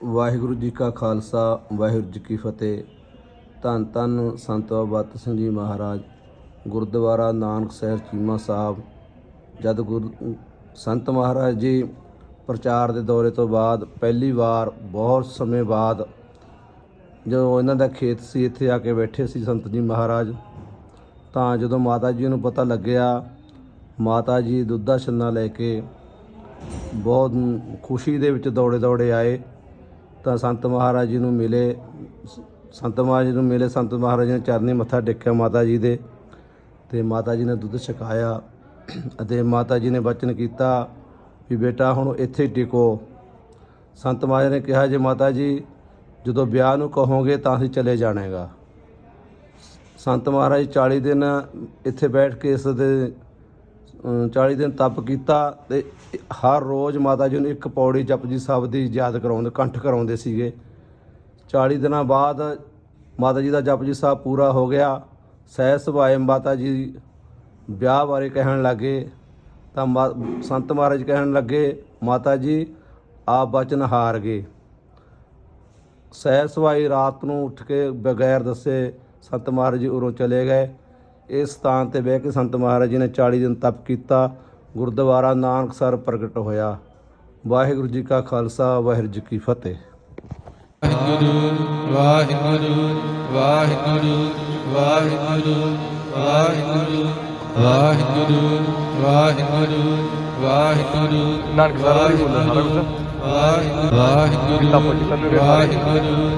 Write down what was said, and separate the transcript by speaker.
Speaker 1: ਵਾਹਿਗੁਰੂ ਜੀ ਕਾ ਖਾਲਸਾ, ਵਾਹਿਗੁਰੂ ਜੀ ਕੀ ਫਤਿਹ। ਧੰਨ ਧੰਨ ਸੰਤ ਬਾਬਾ ਬਤ ਸਿੰਘ ਜੀ ਮਹਾਰਾਜ, ਗੁਰਦੁਆਰਾ ਨਾਨਕ ਸਾਹਿਬ ਚੀਮਾ ਸਾਹਿਬ। ਜਦ ਗੁਰ ਸੰਤ ਮਹਾਰਾਜ ਜੀ ਪ੍ਰਚਾਰ ਦੇ ਦੌਰੇ ਤੋਂ ਬਾਅਦ ਪਹਿਲੀ ਵਾਰ, ਬਹੁਤ ਸਮੇਂ ਬਾਅਦ ਜਦੋਂ ਇਹਨਾਂ ਦਾ ਖੇਤ ਸੀ, ਇੱਥੇ ਆ ਕੇ ਬੈਠੇ ਸੀ ਸੰਤ ਜੀ ਮਹਾਰਾਜ, ਤਾਂ ਜਦੋਂ ਮਾਤਾ ਜੀ ਨੂੰ ਪਤਾ ਲੱਗਿਆ, ਮਾਤਾ ਜੀ ਦੁੱਧਾ ਛੰਨਾ ਲੈ ਕੇ ਬਹੁਤ ਖੁਸ਼ੀ ਦੇ ਵਿੱਚ ਦੌੜੇ ਦੌੜੇ ਆਏ। ਤਾਂ ਸੰਤ ਮਹਾਰਾਜ ਜੀ ਨੂੰ ਮਿਲੇ, ਸੰਤ ਮਹਾਰਾਜ ਨੂੰ ਮਿਲੇ, ਸੰਤ ਮਹਾਰਾਜ ਨੇ ਚਰਨੀ ਮੱਥਾ ਟੇਕਿਆ ਮਾਤਾ ਜੀ ਦੇ, ਤੇ ਮਾਤਾ ਜੀ ਨੇ ਦੁੱਧ ਛਕਾਇਆ ਅਤੇ ਮਾਤਾ ਜੀ ਨੇ ਬਚਨ ਕੀਤਾ ਵੀ ਬੇਟਾ ਹੁਣ ਇੱਥੇ ਹੀ ਟਿਕੋ। ਸੰਤ ਮਹਾਰਾਜ ਨੇ ਕਿਹਾ, ਜੇ ਮਾਤਾ ਜੀ ਜਦੋਂ ਵਿਆਹ ਨੂੰ ਕਹੋਗੇ ਤਾਂ ਅਸੀਂ ਚਲੇ ਜਾਣੇਗਾ। ਸੰਤ ਮਹਾਰਾਜ 40 ਦਿਨ ਇੱਥੇ ਬੈਠ ਕੇ ਇਸ ਦੇ 40 ਦਿਨ ਤਪ ਕੀਤਾ ਤੇ ਹਰ ਰੋਜ਼ ਮਾਤਾ ਜੀ ਨੂੰ ਇੱਕ ਪੌੜੀ ਜਪਜੀ ਸਾਹਿਬ ਦੀ ਯਾਦ ਕਰਾਉਂਦੇ, ਕੰਠ ਕਰਾਉਂਦੇ ਸੀਗੇ। 40 ਦਿਨਾਂ ਬਾਅਦ ਮਾਤਾ ਜੀ ਦਾ ਜਪਜੀ ਸਾਹਿਬ ਪੂਰਾ ਹੋ ਗਿਆ। ਸਹਿ ਸੁਭਾਏ ਮਾਤਾ ਜੀ ਵਿਆਹ ਬਾਰੇ ਕਹਿਣ ਲੱਗੇ, ਤਾਂ ਮਾ- ਸੰਤ ਮਹਾਰਾਜ ਕਹਿਣ ਲੱਗੇ, ਮਾਤਾ ਜੀ, ਆਪ ਬਚਨ ਹਾਰ ਗਏ। ਸਹਿ ਸਵਾਈ ਰਾਤ ਨੂੰ ਉੱਠ ਕੇ ਬਗੈਰ ਦੱਸੇ ਸੰਤ ਮਹਾਰਾਜ ਜੀ ਉਰੋਂ ਚਲੇ ਗਏ। ਇਸ ਸਥਾਨ ਤੇ ਬਹਿ ਕੇ ਸੰਤ ਮਹਾਰਾਜ ਜੀ ਨੇ 40 ਦਿਨ ਤਪ ਕੀਤਾ। ਗੁਰਦੁਆਰਾ ਨਾਨਕਸਰ ਪ੍ਰਗਟ ਹੋਇਆ। ਵਾਹਿਗੁਰੂ ਜੀ ਕਾ ਖਾਲਸਾ ਵਾਹਿਗੁਰੂ ਜੀ ਕੀ ਫਤਿਹ।
Speaker 2: ਵਾਹਿਗੁਰੂ ਵਾਹਿਗੁਰੂ ਵਾਹਿਗੁਰੂ ਵਾਹਿਗੁਰੂ ਵਾਹਿਗੁਰੂ ਵਾਹਿਗੁਰੂ ਵਾਹਿਗੁਰੂ ਵਾਹਿਗੁਰੂ
Speaker 3: ਨਾਨਕ ਸਾਹਿਬ ਬੋਲਦਾ
Speaker 2: ਵਾਹਿਗੁਰੂ
Speaker 3: ਸਾਰੇ।
Speaker 2: ਵਾਹਿਗੁਰੂ ਵਾਹਿਗੁਰੂ